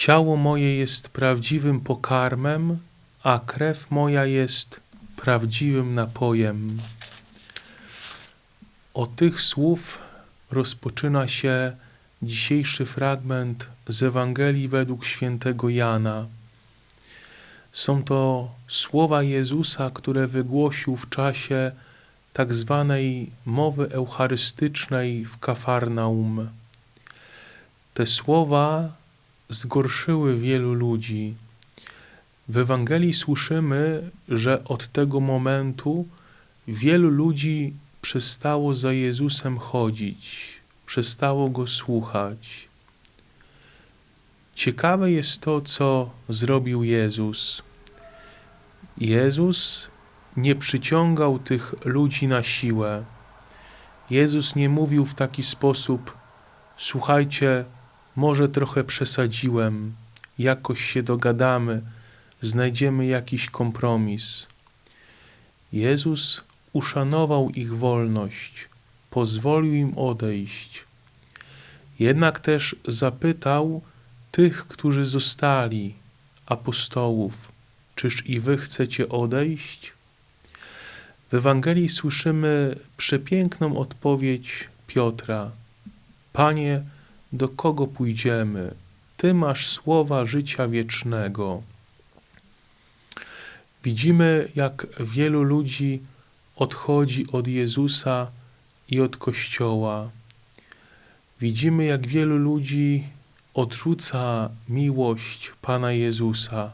Ciało moje jest prawdziwym pokarmem, a krew moja jest prawdziwym napojem. Od tych słów rozpoczyna się dzisiejszy fragment z Ewangelii według świętego Jana. Są to słowa Jezusa, które wygłosił w czasie tak zwanej mowy eucharystycznej w Kafarnaum. Te słowa zgorszyły wielu ludzi. W Ewangelii słyszymy, że od tego momentu wielu ludzi przestało za Jezusem chodzić, przestało go słuchać. Ciekawe jest to, co zrobił Jezus. Jezus nie przyciągał tych ludzi na siłę. Jezus nie mówił w taki sposób: Słuchajcie, może trochę przesadziłem, jakoś się dogadamy, znajdziemy jakiś kompromis. Jezus uszanował ich wolność, pozwolił im odejść. Jednak też zapytał tych, którzy zostali, apostołów, czyż i wy chcecie odejść? W Ewangelii słyszymy przepiękną odpowiedź Piotra: Panie, do kogo pójdziemy? Ty masz słowa życia wiecznego. Widzimy, jak wielu ludzi odchodzi od Jezusa i od Kościoła. Widzimy, jak wielu ludzi odrzuca miłość Pana Jezusa.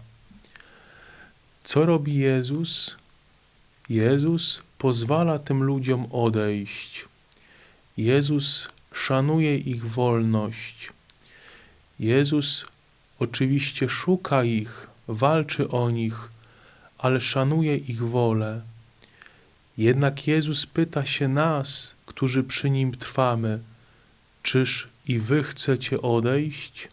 Co robi Jezus? Jezus pozwala tym ludziom odejść. Jezus szanuje ich wolność. Jezus oczywiście szuka ich, walczy o nich, ale szanuje ich wolę. Jednak Jezus pyta się nas, którzy przy Nim trwamy, czyż i Wy chcecie odejść?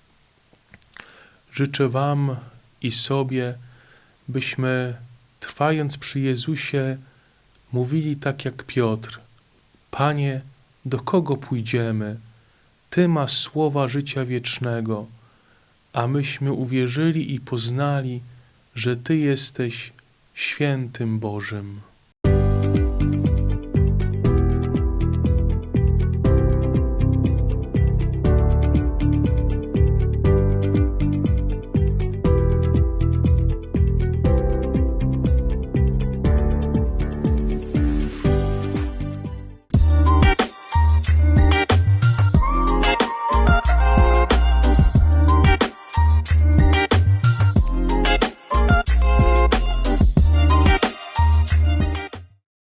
Życzę Wam i sobie, byśmy, trwając przy Jezusie, mówili tak jak Piotr: Panie, do kogo pójdziemy? Ty masz słowa życia wiecznego, a myśmy uwierzyli i poznali, że Ty jesteś świętym Bożym.